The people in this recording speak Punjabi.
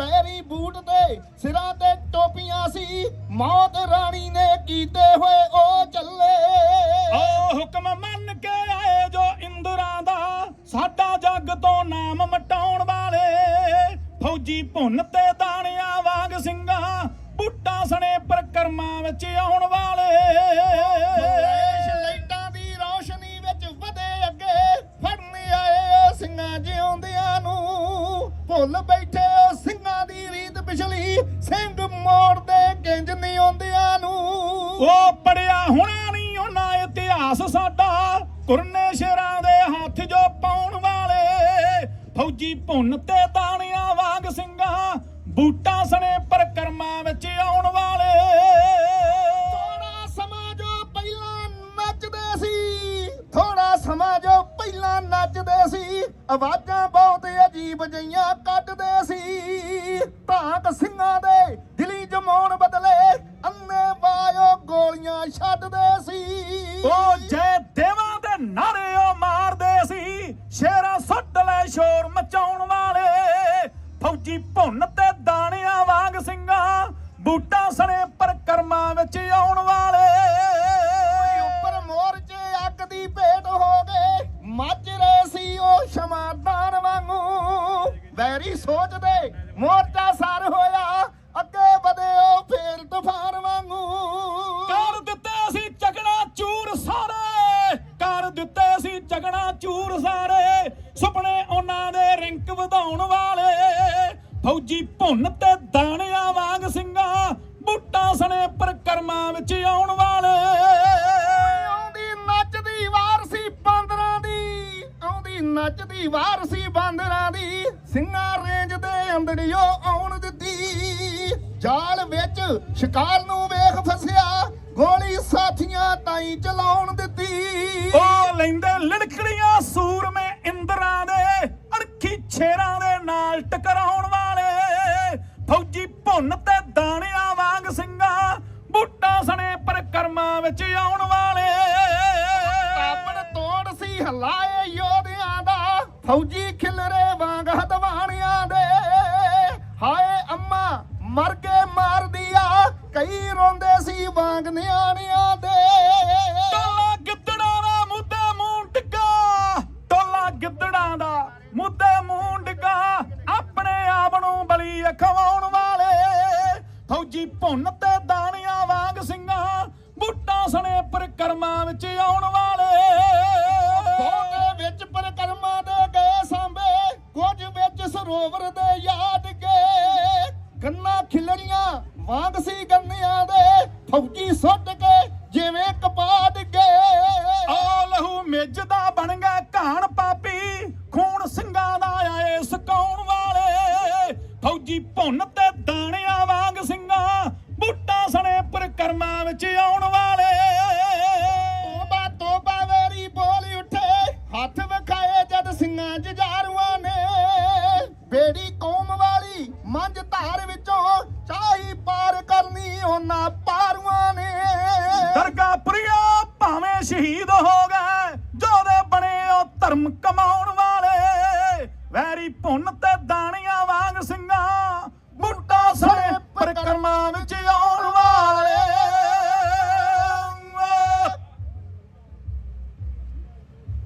ਪੈਰੀ ਬੂਟ ਤੇ ਸਿਰਾਂ ਤੇ ਟੋਪੀਆਂ ਸੀ। ਮੌਤ ਰਾਣੀ ਨੇ ਕੀਤੇ ਹੋਏ ਉਹ ਚੱਲੇ। ਓ ਹੁਕਮ ਮੰਨ ਕੇ ਆਏ ਜੋ ਇੰਦਰਾ ਦਾ। ਸਾਡਾ ਜੱਗ ਤੋਂ ਨਾਮ ਮਟਾਉਣ ਵਾਲੇ। ਫੌਜੀ ਭੁੰਨ ਤੇ ਦਾਣਿਆਂ ਵਾਂਗ ਸਿੰਘਾਂ ਬੁੱਟਾਂ ਸਣੇ ਪ੍ਰਕਰਮਾਂ ਵਿੱਚ ਆਉਣ ਵਾਲੇ। ਲਾਈਟਾਂ ਦੀ ਰੌਸ਼ਨੀ ਵਿੱਚ ਵਧੇ ਅੱਗੇ। ਫੜਨ ਆਏ ਸਿੰਘਾਂ ਜਿਉਂਦਿਆਂ ਨੂੰ। ਭੁੱਲ ਬੈਠੇ ਪਿਛਲੀ ਸਿੰਘ ਮੋੜਦੇ ਕਿੰਜ ਨਹੀਂ ਆਉਂਦਿਆਂ ਨੂੰ। ਉਹ ਪੜਿਆ ਹੋਣਾ ਨਹੀਂ ਉਹਨਾਂ ਇਤਿਹਾਸ ਸਾਡਾ। ਕੁਰਨੇ ਸ਼ੇਰਾਂ ਦੇ ਹੱਥ ਜੋ ਪਾਉਣ ਵਾਲੇ। ਫੌਜੀ ਭੁੰਨ ਤੇ ਦਾਣਿਆਂ ਵਾਂਗ ਸਿੰਘਾਂ ਬੂਟਾਂ ਸਣੇ ਪ੍ਰਕਰਮਾਂ ਵਿੱਚ ਆਉਣ ਵਾਲੇ। ਥੋੜਾ ਸਮਾਂ ਜੋ ਪਹਿਲਾਂ ਨੱਚਦੇ ਸੀ ਥੋੜਾ ਸਮਾਂ ਜੋ ਪਹਿਲਾਂ ਨੱਚਦੇ ਸੀ ਆਵਾਜ਼ਾਂ ਬਹੁਤ ਅਜੀਬ ਜਈਆਂ ਕੱਢਦੇ ਸੀ। ਧਾਕ ਸਿੰਘਾਂ ਦੇ ਦਿਲੀ ਜਮਾਉਣ ਬਦਲੇ ਅੰਨੇ ਵਾਇਓ ਗੋਲੀਆਂ ਛੱਡਦੇ ਸੀ। ਉਹ ਜੈ ਦੇਵਾਂ ਦੇ ਨਾਰੇ ਉਹ ਮਾਰਦੇ ਸੀ ਸ਼ੇਰਾਂ ਸੁੱਟ ਲੈ ਸ਼ੋਰ ਮਚਾਉਣ ਵਾਲੇ। ਫੌਜੀ ਭੁੰਨ ਤੇ ਦਾਣਿਆਂ ਵਾਂਗ ਸਿੰਘਾਂ ਬੂਟਾਂ ਸਣੇ ਪ੍ਰਕਰਮਾਂ ਵਿੱਚ ਆਉਣ ਵਾਲੇ। ਉੱਪਰ ਮੋਰਚੇ ਅੱਗ ਦੀ ਭੇਟ ਹੋ ਗਏ ਮੱਚ ਰਹੇ ਸੀ ਉਹ ਸ਼ਮਾਦਾਨ ਵਾਂਗੂ। ਵੈਰੀ ਸੋਚਦੇ ਮੋਰਚਾ ਚੂਰ ਸਾਰੇ ਸੁਪਨੇ ਉਹਨਾਂ ਦੇ ਰਿੰਕ ਵਧਾਉਣ ਵਾਲੇ। ਫੌਜੀ ਭੁੰਨ ਤੇ ਦਾਣਿਆਂ ਵਾਂਗ ਸਿੰਘਾਂ, ਬੁੱਟਾਂ ਸਣੇ ਪ੍ਰਕਰਮਾਂ ਵਿੱਚ ਆਉਣ ਵਾਲੇ। ਆਉਂਦੀ ਨੱਚਦੀ ਵਾਰ ਸੀ ਬਾਂਦਰਾਂ ਦੀ, ਆਉਂਦੀ ਨੱਚਦੀ ਵਾਰ ਸੀ ਬਾਂਦਰਾਂ ਦੀ। ਸਿੰਘਾਂ ਰੇਂਜ ਦੇ ਅੰਦੜਿਓ ਆਉਣ ਦਿੱਤੀ। ਜਾਲ ਵਿੱਚ ਸ਼ਿਕਾਰ ਨੂੰ ਵੇਖ ਫਸਿਆ। ਤਾਈ ਚਲਾਉਣ ਦਿੱਤੀ। ਉਹ ਲੈਂਦੇ ਲੜਕੜੀਆਂ ਸੂਰਮੇ ਇੰਦਰਾਂ ਦੇ ਅਣਖੀ ਛੇਰਾਂ ਦੇ ਨਾਲ ਟਕਰਾਉਣ ਵਾਲੇ। ਫੌਜੀ ਭੁੰਨ ਤੇ ਦਾਣਿਆਂ ਵਾਂਗ ਸਿੰਘਾਂ ਬੁੱਟਾਂ ਸਣੇ ਪ੍ਰਕਰਮਾਂ ਵਿੱਚ ਆਉਣ ਵਾਲੇ। ਆਪਣ ਤੋੜ ਸੀ ਹਲਾਏ ਯੋਧਿਆਂ ਦਾ ਫੌਜੀ ਖਿਲਰੇ ਵਾਂਗ ਹਦਵਾਣਿਆਂ ਦੇ। ਹਾਏ ਅੰਮਾ ਮਰ ਆ ਕਈ ਰੋਂਦੇ ਸੀ ਵਾਂਗ ਨਿਆਣਿਆਂ ਦੇ। ਟੋਲਾ ਗਿੱਦੜਾਂ ਦਾ ਮੁੱਦੇ ਮੂੰਹ ਡਿੱਗਾ। ਟੋਲਾ ਗਿੱਦੜਾਂ ਦਾ ਮੁੱਦੇ ਮੂੰਹ ਡਿੱਗਾ। ਆਪਣੇ ਆਪ ਨੂੰ ਬਲੀ ਖਵਾਉਣ ਵਾਲੇ। ਫੌਜੀ ਭੁੰਨ ਤੇ ਦਾਣਿਆਂ ਵਾਂਗ ਸਿੰਘਾਂ ਬੁੱਟਾਂ ਸਣੇ ਪ੍ਰਕਰਮਾਂ ਵਿੱਚ ਆਉਣ ਵਾਲੇ। ਬਹੁਤੇ ਵਿੱਚ ਪਰਕਰਮਾਂ ਦੇ ਗਏ ਸਾਂਭੇ ਕੁਝ ਵਿੱਚ ਸਰੋਵਰ ਦੇ ਯਾਦ ਗਏ। ਗੰਨਾ ਖਿਲਰੀਆਂ ਵਾਂਗ ਸੀ ਗੰਨਿਆਂ ਦੇ ਫੌਜੀ ਸੁੱਟ ਕੇ ਜਿਵੇਂ ਕਪਾਹ ਗਏ ਆ ਲਹੂ ਮਿੱਝ ਦਾ ਬਣ ਗਿਆ ਘਾਣ ਪਾਪੀ ਖੂਨ ਸਿੰਘਾਂ ਦਾ ਆਏ ਸਕਾਉਣ ਵਾਲੇ। ਫੌਜੀ ਭੁੰਨ ਤੇ ਦਾਣਿਆਂ ਵਾਂਗ ਸਿੰਘਾਂ ਬੁੱਟਾਂ ਸਣੇ ਪ੍ਰਕਰਮਾਂ ਵਿੱਚ ਆਉਣ ਵਾਲੇ। ਤੋਬਾ ਤੋਬਾ ਵੇਰੀ ਬੋਲ ਉੱਠੇ ਹੱਥ ਵਿਖਾਏ ਜਦ ਸਿੰਘਾਂ ਜਜਾਰੂਆਂ ਨੇ। ਬੇੜੀ ਕੌਮ ਵਾਲੀ ਪਾਰ ਕਰਨੀ ਉਹਨਾਂ ਪਾਰੂਆਂ ਨੇ। ਦਰਗਾਹਪੁਰੀਆ ਭਾਵੇਂ ਸ਼ਹੀਦ ਹੋ ਗਏ ਜੋਦੇ ਬਣੇ ਉਹ ਧਰਮ ਕਮਾਉਣ ਵਾਲੇ। ਵੈਰੀ ਭੁੰਨ ਤੇ ਦਾਣਿਆਂ ਵਾਂਗ ਸਿੰਘਾਂ ਬੁੱਟਾ ਸਣੇ ਪ੍ਰਕਰਮਾਂ